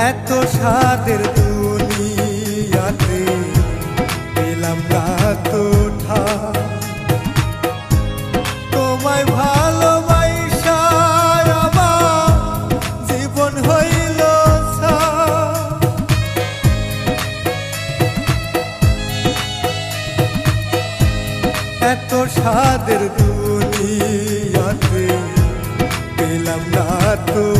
এত সাদের দুনিয়াতে পেলাম না তো তোমায় ভালো জীবন হইল এত স্বাদের দুনিয়াতে পেলাম না তো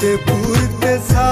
ঘুরতে ঘুরতে সা